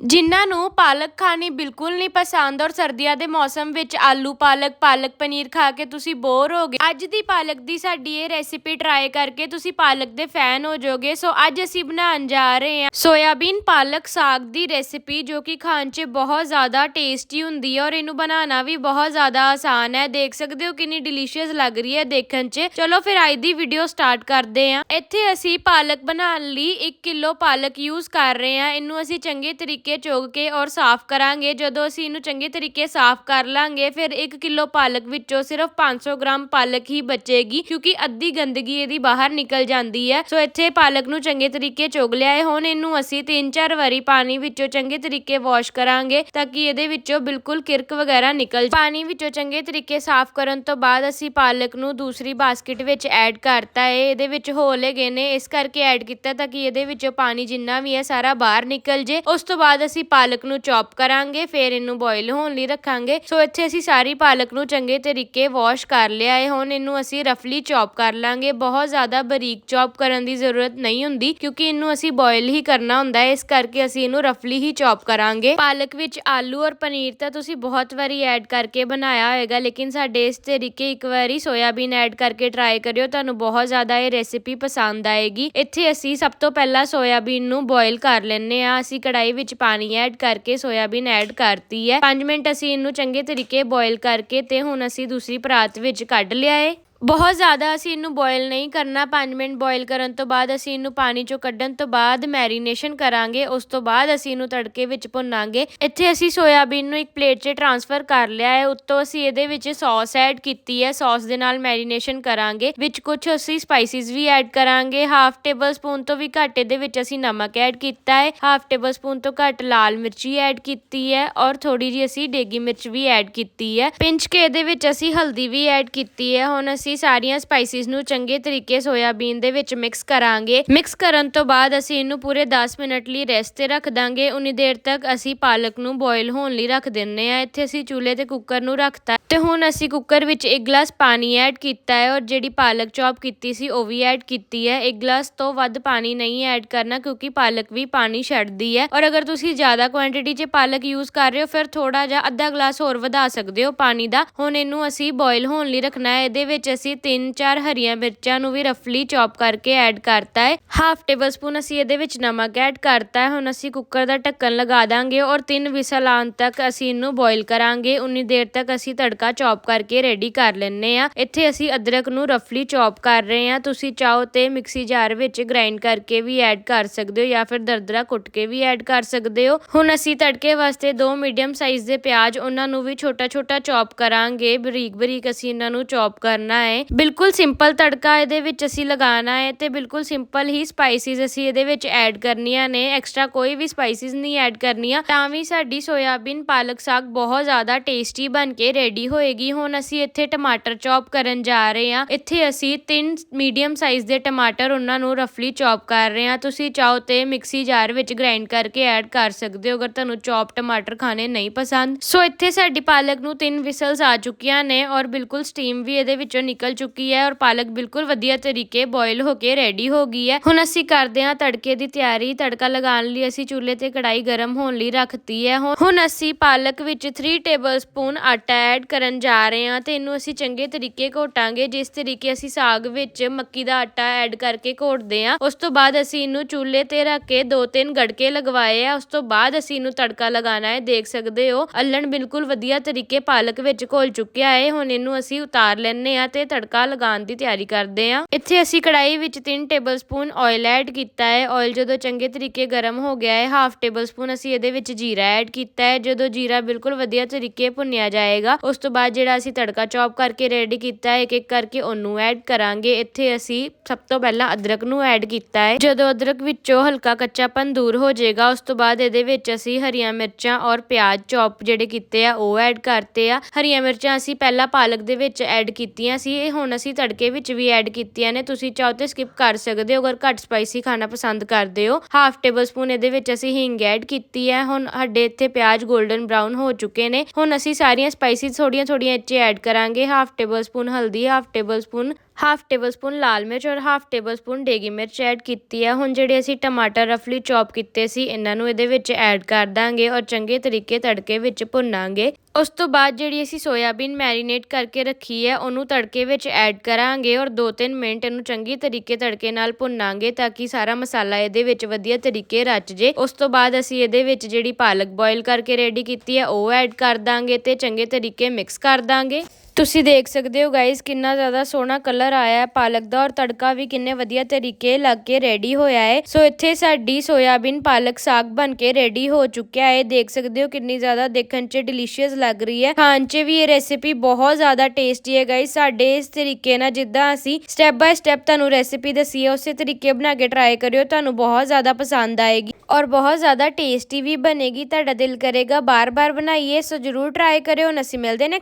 ਜਿਨ੍ਹਾਂ ਨੂੰ ਪਾਲਕ ਖਾਣੀ ਬਿਲਕੁਲ ਨਹੀਂ ਪਸੰਦ ਔਰ ਸਰਦੀਆਂ ਦੇ ਮੌਸਮ ਵਿੱਚ ਆਲੂ ਪਾਲਕ ਪਾਲਕ ਪਨੀਰ ਖਾ ਕੇ ਤੁਸੀਂ ਬੋਰ ਹੋ ਗਏ। ਅੱਜ ਦੀ ਪਾਲਕ ਦੀ ਸਾਡੀ ਇਹ ਰੈਸਿਪੀ ਟਰਾਈ ਕਰਕੇ ਤੁਸੀਂ ਪਾਲਕ ਦੇ ਫੈਨ ਹੋ ਜਾਓਗੇ। ਸੋ ਅੱਜ ਅਸੀਂ ਬਣਾਉਣ ਜਾ ਰਹੇ ਹਾਂ ਸੋਇਆਬੀਨ ਪਾਲਕ ਸਾਗ ਦੀ ਰੈਸਿਪੀ ਜੋ ਕਿ ਖਾਣ 'ਚ ਬਹੁਤ ਜ਼ਿਆਦਾ ਟੇਸਟੀ ਹੁੰਦੀ ਹੈ ਔਰ ਇਹਨੂੰ ਬਣਾਉਣਾ ਵੀ ਬਹੁਤ ਜ਼ਿਆਦਾ ਆਸਾਨ ਹੈ। ਦੇਖ ਸਕਦੇ ਹੋ ਕਿੰਨੀ ਡਿਲੀਸ਼ੀਅਸ ਲੱਗ ਰਹੀ ਹੈ ਦੇਖਣ 'ਚ। ਚਲੋ ਫਿਰ ਅੱਜ ਦੀ ਵੀਡੀਓ ਸਟਾਰਟ ਕਰਦੇ ਹਾਂ। ਇੱਥੇ ਅਸੀਂ ਪਾਲਕ ਬਣਾਉਣ ਲਈ 1 ਕਿਲੋ ਪਾਲਕ ਯੂਜ਼ ਕਰ ਰਹੇ ਹਾਂ। ਇਹਨੂੰ ਅਸੀਂ ਚੰਗੇ ਤਰੀਕੇ ਚੁਗ ਕੇ ਔਰ ਸਾਫ਼ ਕਰਾਂਗੇ। ਜਦੋਂ ਅਸੀਂ ਇਹਨੂੰ ਚੰਗੇ ਤਰੀਕੇ ਸਾਫ਼ ਕਰ ਲਾਂਗੇ, ਫਿਰ 1 ਕਿਲੋ ਪਾਲਕ ਵਿੱਚੋਂ ਸਿਰਫ 500 ਗ੍ਰਾਮ ਪਾਲਕ ਹੀ ਬਚੇਗੀ, ਕਿਉਂਕਿ ਅੱਧੀ ਗੰਦਗੀ ਇਹਦੀ ਬਾਹਰ ਨਿਕਲ ਜਾਂਦੀ ਹੈ। ਸੋ ਇੱਥੇ ਪਾਲਕ ਨੂੰ ਚੰਗੇ ਤਰੀਕੇ ਚੁਗ ਲਿਆ ਹੈ। ਹੁਣ ਇਹਨੂੰ ਅਸੀਂ 3-4 ਵਾਰੀ ਪਾਣੀ ਵਿੱਚੋਂ ਚੰਗੇ ਤਰੀਕੇ ਵਾਸ਼ ਕਰਾਂਗੇ, ਤਾਂ ਕਿ ਇਹਦੇ ਵਿੱਚੋਂ ਬਿਲਕੁਲ ਕਿਰਕ ਵਗੈਰਾ ਨਿਕਲ ਪਾਣੀ ਵਿੱਚੋਂ ਚੰਗੇ ਤਰੀਕੇ ਸਾਫ਼ ਕਰਨ ਤੋਂ ਬਾਅਦ ਅਸੀਂ ਪਾਲਕ ਨੂੰ ਦੂਸਰੀ ਬਾਸਕਟ ਵਿੱਚ ਐਡ ਕਰਤਾ ਹੈ। ਇਹਦੇ ਵਿੱਚ ਹੋਲ ਹੈਗੇ ਨੇ, ਇਸ ਕਰਕੇ ਐਡ ਕੀਤਾ ਤਾਂ ਕਿ ਇਹਦੇ ਵਿੱਚੋਂ ਪਾਣੀ ਜਿੰਨਾ ਵੀ ਹੈ ਸਾਰਾ ਬਾਹਰ ਨਿਕਲ ਜੇ। ਉਸ ਤੋਂ ਬਾਅਦ ਅਸੀਂ ਪਾਲਕ ਨੂੰ ਚੌਪ ਕਰਾਂਗੇ, ਫਿਰ ਇਹਨੂੰ ਬੋਇਲ ਹੋਣ ਲਈ ਰੱਖਾਂਗੇ। ਸੋ ਇੱਥੇ ਅਸੀਂ ਸਾਰੀ ਪਾਲਕ ਨੂੰ ਚੰਗੇ ਤਰੀਕੇ ਵਾਸ਼ ਕਰ ਲਿਆ ਹੈ। ਹੁਣ ਇਹਨੂੰ ਅਸੀਂ ਰਫਲੀ ਚੌਪ ਕਰ ਲਾਂਗੇ। ਬਹੁਤ ਜ਼ਿਆਦਾ ਬਰੀਕ ਚੌਪ ਕਰਨ ਦੀ ਜ਼ਰੂਰਤ ਨਹੀਂ ਹੁੰਦੀ, ਕਿਉਂਕਿ ਇਹਨੂੰ ਅਸੀਂ ਬੋਇਲ ਹੀ ਕਰਨਾ ਹੁੰਦਾ ਹੈ। ਇਸ ਕਰਕੇ ਅਸੀਂ ਇਹਨੂੰ ਰਫਲੀ ਹੀ ਚੌਪ ਕਰਾਂਗੇ। ਪਾਲਕ ਵਿੱਚ ਆਲੂ ਔਰ ਪਨੀਰ ਤਾਂ ਤੁਸੀਂ ਬਹੁਤ ਵਾਰੀ ਐਡ ਕਰਕੇ ਬਣਾਇਆ ਹੋਏਗਾ, ਲੇਕਿਨ ਸਾਡੇ ਇਸ ਤਰੀਕੇ ਇੱਕ ਵਾਰੀ ਸੋਇਆਬੀਨ ਐਡ ਕਰਕੇ ਟਰਾਈ ਕਰਿਓ, ਤੁਹਾਨੂੰ ਬਹੁਤ ਜ਼ਿਆਦਾ ਇਹ ਰੈਸਿਪੀ ਪਸੰਦ ਆਏਗੀ। ਇੱਥੇ ਅਸੀਂ ਸਭ ਤੋਂ ਪਹਿਲਾਂ ਸੋਇਆਬੀਨ ਨੂੰ ਬੋਇਲ ਕਰ ਲੈਣੇ ਆ ਅਸੀਂ ਕੜਾਈ ਵਿੱਚ ਪਾਣੀ ਐਡ ਕਰਕੇ ਸੋਇਆਬੀਨ ਐਡ ਕਰਤੀ ਹੈ। 5 ਮਿੰਟ ਅਸੀਂ ਇਹਨੂੰ ਚੰਗੇ ਤਰੀਕੇ ਬੋਇਲ ਕਰਕੇ ਤੇ ਹੁਣ ਅਸੀਂ ਦੂਸਰੀ ਪਰਾਤ ਵਿੱਚ ਕੱਢ ਲਿਆ ਏ। ਬਹੁਤ ਜ਼ਿਆਦਾ ਅਸੀਂ ਇਹਨੂੰ ਬੋਇਲ ਨਹੀਂ ਕਰਨਾ। 5 ਮਿੰਟ ਬੋਇਲ ਕਰਨ ਤੋਂ ਬਾਅਦ ਅਸੀਂ ਇਹਨੂੰ ਪਾਣੀ ਚੋਂ ਕੱਢਣ ਤੋਂ ਬਾਅਦ ਮੈਰੀਨੇਸ਼ਨ ਕਰਾਂਗੇ। ਉਸ ਤੋਂ ਬਾਅਦ ਅਸੀਂ ਇਹਨੂੰ ਤੜਕੇ ਵਿੱਚ ਭੁੰਨਾਂਗੇ। ਇੱਥੇ ਅਸੀਂ ਸੋਇਆਬੀਨ ਨੂੰ ਇੱਕ ਪਲੇਟ 'ਚ ਟਰਾਂਸਫਰ ਕਰ ਲਿਆ ਹੈ। ਉੱਤੋਂ ਅਸੀਂ ਇਹਦੇ ਵਿੱਚ ਸੌਸ ਐਡ ਕੀਤੀ ਹੈ। ਸੌਸ ਦੇ ਨਾਲ ਮੈਰੀਨੇਸ਼ਨ ਕਰਾਂਗੇ। ਵਿੱਚ ਕੁਝ ਅਸੀਂ ਸਪਾਈਸਿਸ ਵੀ ਐਡ ਕਰਾਂਗੇ। ਹਾਫ ਟੇਬਲ ਸਪੂਨ ਤੋਂ ਵੀ ਘੱਟ ਇਹਦੇ ਵਿੱਚ ਅਸੀਂ ਨਮਕ ਐਡ ਕੀਤਾ ਹੈ। ਹਾਫ ਟੇਬਲ ਸਪੂਨ ਤੋਂ ਘੱਟ ਲਾਲ ਮਿਰਚੀ ਐਡ ਕੀਤੀ ਹੈ। ਔਰ ਥੋੜੀ ਜਿਹੀ ਅਸੀਂ ਡੇਗੀ ਮਿਰਚ ਵੀ ਐਡ ਕੀਤੀ ਹੈ। ਪਿੰਚ ਕੇ ਇਹਦੇ ਵਿੱਚ ਅਸੀਂ ਹਲਦੀ ਵੀ ਐਡ ਕੀਤੀ ਹੈ। ਹੁਣ ਅਸੀਂ ਸਾਰੀਆਂ ਸਪਾਈਸਿਸ ਨੂੰ ਚੰਗੇ ਤਰੀਕੇ ਸੋਇਆਬੀਨ ਦੇ ਵਿੱਚ ਮਿਕਸ ਕਰਾਂਗੇ। ਮਿਕਸ ਕਰਨ ਤੋਂ ਬਾਅਦ ਅਸੀਂ ਇਹਨੂੰ ਪੂਰੇ 10 ਮਿੰਟ ਲਈ ਰੈਸਟ ਤੇ ਰੱਖ ਦਾਂਗੇ। ਉਨੀ ਦੇਰ ਤੱਕ ਅਸੀਂ ਪਾਲਕ ਨੂੰ ਬੋਇਲ ਹੋਣ ਲਈ ਰੱਖ ਦਿੰਨੇ ਆ। ਇੱਥੇ ਅਸੀਂ ਚੁੱਲ੍ਹੇ ਤੇ ਕੁੱਕਰ ਨੂੰ ਰੱਖਤਾ। ਤੇ ਹੁਣ ਅਸੀਂ ਕੁੱਕਰ ਵਿੱਚ 1 ਗਲਾਸ ਪਾਣੀ ਐਡ ਕੀਤਾ ਹੈ ਔਰ ਜਿਹੜੀ ਪਾਲਕ ਚੌਪ ਕੀਤੀ ਸੀ ਉਹ ਵੀ ਐਡ ਕੀਤੀ ਹੈ। 1 ਗਲਾਸ ਤੋਂ ਵੱਧ ਪਾਣੀ ਨਹੀਂ ਐਡ ਕਰਨਾ ਕਿਉਂਕਿ ਪਾਲਕ ਵੀ ਪਾਣੀ ਛੱਡਦੀ ਹੈ। ਔਰ ਅਗਰ ਤੁਸੀਂ ਜ਼ਿਆਦਾ ਕੁਆਂਟੀਟੀ 'ਚ ਪਾਲਕ ਯੂਜ਼ ਕਰ ਰਹੇ ਹੋ, ਫਿਰ ਥੋੜਾ ਜਿਹਾ ਅੱਧਾ ਗਲਾਸ ਹੋਰ ਵਧਾ ਸਕਦੇ ਹੋ ਪਾਣੀ ਦਾ। ਹੁਣ ਇਹਨੂੰ ਅਸੀਂ ਬੋਇਲ ਹੋਣ ਲਈ ਰੱਖਣਾ ਹੈ। ਇਹਦੇ ਵਿੱਚ ਅਸੀਂ 3-4 ਹਰੀਆਂ ਮਿਰਚਾਂ ਨੂੰ ਵੀ ਰਫਲੀ ਚੌਪ ਕਰਕੇ ਐਡ ਕਰਤਾ ਹੈ। ਹਾਫ ਟੇਬਲ ਸਪੂਨ ਅਸੀਂ ਇਹਦੇ ਵਿੱਚ ਨਮਕ ਐਡ ਕਰਤਾ ਹੈ। ਹੁਣ ਅਸੀਂ ਕੁੱਕਰ ਦਾ ਢੱਕਣ ਲਗਾ ਦਾਂਗੇ ਔਰ 3 ਵਿਸਲ ਆਉਣ ਤੱਕ ਅਸੀਂ ਇਹਨੂੰ ਬੋਇਲ ਕਰਾਂਗੇ। ਉਨੀ ਦੇਰ ਤੱਕ ਅਸੀਂ ਤੜਕਾ ਚੌਪ ਕਰਕੇ ਰੈਡੀ ਕਰ ਲੈਣੇ ਆ ਇੱਥੇ ਅਸੀਂ ਅਦਰਕ ਨੂੰ ਰਫਲੀ ਚੌਪ ਕਰ ਰਹੇ ਆ ਤੁਸੀਂ ਚਾਹੋ ਤੇ ਮਿਕਸੀ ਜਾਰ ਵਿੱਚ ਗ੍ਰਾਈਂਡ ਕਰਕੇ ਵੀ ਐਡ ਕਰ ਸਕਦੇ ਹੋ ਜਾਂ ਫਿਰ ਦਰਦਰਾ ਕੁੱਟ ਕੇ ਵੀ ਐਡ ਕਰ ਸਕਦੇ ਹੋ। ਹੁਣ ਅਸੀਂ ਤੜਕੇ ਵਾਸਤੇ ਦੋ ਮੀਡੀਅਮ ਸਾਈਜ਼ ਦੇ ਪਿਆਜ਼ ਉਹਨਾਂ ਨੂੰ ਵੀ ਛੋਟਾ ਛੋਟਾ ਚੌਪ ਕਰਾਂਗੇ। ਬਰੀਕ ਬਰੀਕ ਅਸੀਂ ਇਹਨਾਂ ਨੂੰ ਚੌਪ ਕਰਨਾ ਹੈ। ਬਿਲਕੁਲ ਸਿੰਪਲ ਤੜਕਾ ਇਹਦੇ ਵਿੱਚ ਅਸੀਂ ਲਗਾਉਣਾ ਹੈ ਤੇ ਬਿਲਕੁਲ ਸਿੰਪਲ ਹੀ ਸਪਾਈਸਿਸ ਅਸੀਂ ਇਹਦੇ ਵਿੱਚ ਐਡ ਕਰਨੀਆਂ ਨੇ। ਐਕਸਟਰਾ ਕੋਈ ਵੀ ਸਪਾਈਸਿਸ ਨਹੀਂ ਐਡ ਕਰਨੀਆਂ। ਤਾਂ ਵੀ ਸਾਡੀ ਸੋਇਆਬੀਨ ਪਾਲਕ ਸਾਗ ਬਹੁਤ ਜ਼ਿਆਦਾ ਟੇਸਟੀ ਬਣ ਕੇ ਰੈਡੀ ਹੋਏਗੀ। ਹੁਣ ਅਸੀਂ ਇੱਥੇ ਟਮਾਟਰ ਚੌਪ ਕਰਨ ਜਾ ਰਹੇ ਹਾਂ। ਇੱਥੇ ਅਸੀਂ ਤਿੰਨ ਮੀਡੀਅਮ ਸਾਈਜ਼ ਦੇ ਟਮਾਟਰ ਉਹਨਾਂ ਨੂੰ ਰਫਲੀ ਚੌਪ ਕਰ ਰਹੇ ਹਾਂ। ਤੁਸੀਂ ਚਾਹੋ ਤੇ ਮਿਕਸੀ ਜਾਰ ਵਿੱਚ ਗ੍ਰਾਈਂਡ ਕਰਕੇ ਐਡ ਕਰ ਸਕਦੇ ਹੋ। ਅਗਰ ਤੁਹਾਨੂੰ ਚੌਪ ਟਮਾਟਰ ਖਾਣੇ ਨਹੀਂ ਪਸੰਦ। ਸੋ ਇੱਥੇ ਸਾਡੀ ਪਾਲਕ ਨੂੰ ਤਿੰਨ ਵਿਸਲਸ ਆ ਚੁੱਕੀਆਂ ਨੇ ਔਰ ਬਿਲਕੁਲ ਸਟੀਮ ਵੀ ਇਹਦੇ ਵਿੱਚੋਂ ਨਿਕਲ ਨਿਕਲ ਚੁੱਕੀ ਹੈ ਔਰ ਪਾਲਕ ਬਿਲਕੁਲ ਵਧੀਆ ਤਰੀਕੇ ਬੋਇਲ ਹੋ ਕੇ ਰੈਡੀ ਹੋ ਗਈ ਹੈ। ਹੁਣ ਅਸੀਂ ਕਰਦੇ ਹਾਂ ਤੜਕੇ ਦੀ ਤਿਆਰੀ। ਤੜਕਾ ਲਗਾਉਣ ਲਈ ਅਸੀਂ ਚੁੱਲ੍ਹੇ ਤੇ ਕੜਾਈ ਗਰਮ ਹੋਣ ਲਈ ਰੱਖਤੀ ਹੈ। ਹੁਣ- ਅਸੀਂ ਪਾਲਕ ਵਿੱਚ 3 ਟੇਬਲਸਪੂਨ ਆਟਾ ਐਡ ਕਰਨ ਜਾ ਰਹੇ ਹਾਂ ਤੇ ਇਹਨੂੰ ਅਸੀਂ ਚੰਗੇ ਤਰੀਕੇ ਘੋਟਾਂਗੇ। ਜਿਸ ਤਰੀਕੇ ਅਸੀਂ ਸਾਗ ਵਿੱਚ ਮੱਕੀ ਦਾ ਆਟਾ ਐਡ ਕਰਕੇ ਘੋਟਦੇ ਹਾਂ, ਉਸ ਤੋਂ ਬਾਅਦ ਅਸੀਂ ਇਹਨੂੰ ਚੁੱਲ੍ਹੇ ਤੇ ਰੱਖ ਕੇ ਦੋ ਤਿੰਨ ਗੜਕੇ ਲਗਵਾਏ ਆ। ਉਸ ਤੋਂ ਬਾਅਦ ਅਸੀਂ ਇਹਨੂੰ ਤੜਕਾ ਲਗਾਉਣਾ ਹੈ। ਦੇਖ ਸਕਦੇ ਹੋ, ਅੱਲਣ ਬਿਲਕੁਲ ਵਧੀਆ ਤਰੀਕੇ ਪਾਲਕ ਵਿੱਚ ਘੋਲ ਚੁੱਕਿਆ ਹੈ। ਹੁਣ ਇਹਨੂੰ ਅਸੀਂ ਉਤਾਰ ਲੈਣੇ ਆ ਤੇ ਤੜਕਾ ਲਗਾਉਣ ਦੀ ਤਿਆਰੀ ਕਰਦੇ ਹਾਂ। ਇੱਥੇ ਅਸੀਂ ਕੜਾਈ ਵਿੱਚ 3 ਟੇਬਲਸਪੂਨ ਆਇਲ ਐਡ ਕੀਤਾ ਹੈ। ਆਇਲ ਜਦੋਂ ਚੰਗੇ ਤਰੀਕੇ ਗਰਮ ਹੋ ਗਿਆ ਹੈ ਹਾਫ ਟੇਬਲਸਪੂਨ ਅਸੀਂ ਇਹਦੇ ਵਿੱਚ ਜੀਰਾ ਐਡ ਕੀਤਾ ਹੈ। ਜਦੋਂ ਜੀਰਾ ਬਿਲਕੁਲ ਵਧੀਆ ਤਰੀਕੇ ਭੁੰਨਿਆ ਜਾਏਗਾ, ਉਸ ਤੋਂ ਬਾਅਦ ਜਿਹੜਾ ਅਸੀਂ ਤੜਕਾ ਚੌਪ ਕਰਕੇ ਰੈਡੀ ਕੀਤਾ ਹੈ ਇੱਕ ਇੱਕ ਕਰਕੇ ਉਹਨੂੰ ਐਡ ਕਰਾਂਗੇ। ਇੱਥੇ ਅਸੀਂ ਸਭ ਤੋਂ ਪਹਿਲਾਂ ਅਦਰਕ ਨੂੰ ਐਡ ਕੀਤਾ ਹੈ। ਜਦੋਂ ਅਦਰਕ ਵਿੱਚੋਂ ਹਲਕਾ ਕੱਚਾਪਨ ਦੂਰ ਹੋ ਜਾਏਗਾ, ਉਸ ਤੋਂ ਬਾਅਦ ਇਹਦੇ ਵਿੱਚ ਅਸੀਂ ਹਰੀਆਂ ਮਿਰਚਾਂ ਔਰ ਪਿਆਜ਼ ਚੌਪ ਜਿਹੜੇ ਕੀਤੇ ਆ, ਉਹ ਐਡ ਕਰਤੇ ਆ। ਹਰੀਆਂ ਮਿਰਚਾਂ ਅਸੀਂ ਪਹਿਲਾਂ ਪਾਲਕ ਦੇ ਵਿੱਚ ਐਡ ਕੀਤੀਆਂ ਸੀ ਇਹ ਹੁਣ ਅਸੀਂ ਤੜਕੇ ਵਿੱਚ ਵੀ ਐਡ ਕੀਤੀਆਂ ਨੇ। ਤੁਸੀਂ ਚਾਹੋ ਤੇ ਸਕਿਪ ਕਰ ਸਕਦੇ ਹੋ, ਅਗਰ ਘੱਟ ਸਪਾਈਸੀ ਖਾਣਾ ਪਸੰਦ ਕਰਦੇ ਹੋ। ਹਾਫ ਟੇਬਲ ਸਪੂਨ ਇਹਦੇ ਵਿੱਚ ਅਸੀਂ ਹਿੰਗ ਐਡ ਕੀਤੀ ਹੈ। ਹੁਣ ਸਾਡੇ ਇੱਥੇ ਪਿਆਜ਼ 골ਡਨ ਬ੍ਰਾਊਨ ਹੋ ਚੁੱਕੇ ਨੇ। ਹੁਣ ਅਸੀਂ ਸਾਰੀਆਂ ਸਪਾਈਸਿਸ ਥੋੜੀਆਂ ਥੋੜੀਆਂ ਇੱਥੇ ਐਡ ਕਰਾਂਗੇ। ਹਾਫ ਟੇਬਲ ਸਪੂਨ ਹਲਦੀ half tablespoon half tablespoon ਲਾਲ ਮਿਰਚ ਔਰ ਹਾਫ ਟੇਬਲ ਸਪੂਨ ਦੇਗੀ ਮਿਰਚ ਐਡ ਕੀਤੀ ਹੈ ਹੁਣ ਜਿਹੜੇ ਅਸੀਂ ਟਮਾਟਰ ਰਫਲੀ ਚੌਪ ਕੀਤੇ ਸੀ, ਇਹਨਾਂ ਨੂੰ ਇਹਦੇ ਵਿੱਚ ਐਡ ਕਰ ਦਾਂਗੇ ਔਰ ਚੰਗੇ ਤਰੀਕੇ ਤੜਕੇ ਵਿੱਚ ਭੁੰਨਾਂਗੇ। ਉਸ ਤੋਂ ਬਾਅਦ ਜਿਹੜੀ ਅਸੀਂ ਸੋਇਆਬੀਨ ਮੈਰੀਨੇਟ ਕਰਕੇ ਰੱਖੀ ਹੈ ਉਹਨੂੰ ਤੜਕੇ ਵਿੱਚ ਐਡ ਕਰਾਂਗੇ ਔਰ 2-3 ਮਿੰਟ ਇਹਨੂੰ ਚੰਗੀ ਤਰੀਕੇ ਤੜਕੇ ਨਾਲ ਭੁੰਨਾਂਗੇ ਤਾਂ ਕਿ ਸਾਰਾ ਮਸਾਲਾ ਇਹਦੇ ਵਿੱਚ ਵਧੀਆ ਤਰੀਕੇ ਰਚ ਜੇ। ਉਸ ਤੋਂ ਬਾਅਦ ਅਸੀਂ ਇਹਦੇ ਵਿੱਚ ਜਿਹੜੀ ਪਾਲਕ ਬੋਇਲ ਕਰਕੇ ਰੈਡੀ ਕੀਤੀ ਹੈ ਉਹ ਐਡ ਕਰ ਦਾਂਗੇ ਤੇ ਚੰਗੇ ਤਰੀਕੇ ਮਿਕਸ ਕਰ ਦਾਂਗੇ। ਤੁਸੀਂ ਦੇਖ ਸਕਦੇ ਹੋ ਗਾਇਸ ਕਿੰਨਾ ਜ਼ਿਆਦਾ ਸੋਹਣਾ ਕਲਰ ਆਇਆ ਹੈ। ਪਾਲਕ ਦਾ ਔਰ ਤੜਕਾ ਵੀ ਕਿੰਨੇ ਵਧੀਆ ਤਰੀਕੇ ਲੱਗ ਕੇ ਰੈਡੀ ਹੋਇਆ ਹੈ। ਸੋ ਇੱਥੇ ਸਾਡੀ ਸੋਇਆਬੀਨ ਪਾਲਕ ਸਾਗ ਬਣ ਕੇ ਰੈਡੀ ਹੋ ਚੁੱਕਿਆ ਹੈ। ਦੇਖ ਸਕਦੇ ਹੋ ਕਿੰਨੀ ਜ਼ਿਆਦਾ ਦੇਖਣ 'ਚ ਡਿਲੀਸ਼ੀਅਸ ਲੱਗ ਰਹੀ ਹੈ। ਖਾਣ 'ਚ ਵੀ ਇਹ ਰੈਸਿਪੀ ਬਹੁਤ ਜ਼ਿਆਦਾ ਟੇਸਟੀ ਹੈ ਗਾਇਸ ਸਾਡੇ ਇਸ ਤਰੀਕੇ ਨਾਲ ਜਿੱਦਾਂ ਅਸੀਂ ਸਟੈਪ ਬਾਏ ਸਟੈਪ ਤੁਹਾਨੂੰ ਰੈਸਿਪੀ ਦੱਸੀ ਹੈ, ਉਸੇ ਤਰੀਕੇ ਬਣਾ ਕੇ ਟਰਾਈ ਕਰਿਓ। ਤੁਹਾਨੂੰ ਬਹੁਤ ਜ਼ਿਆਦਾ ਪਸੰਦ ਆਏਗੀ ਔਰ ਬਹੁਤ ਜ਼ਿਆਦਾ ਟੇਸਟੀ ਵੀ ਬਣੇਗੀ। ਤੁਹਾਡਾ ਦਿਲ ਕਰੇਗਾ ਬਾਰ-ਬਾਰ ਬਣਾਈਏ। ਸੋ ਜਰੂਰ ਟਰਾਈ ਕਰਿਓ। ਨਸੀਂ ਮਿਲਦੇ ਨੇ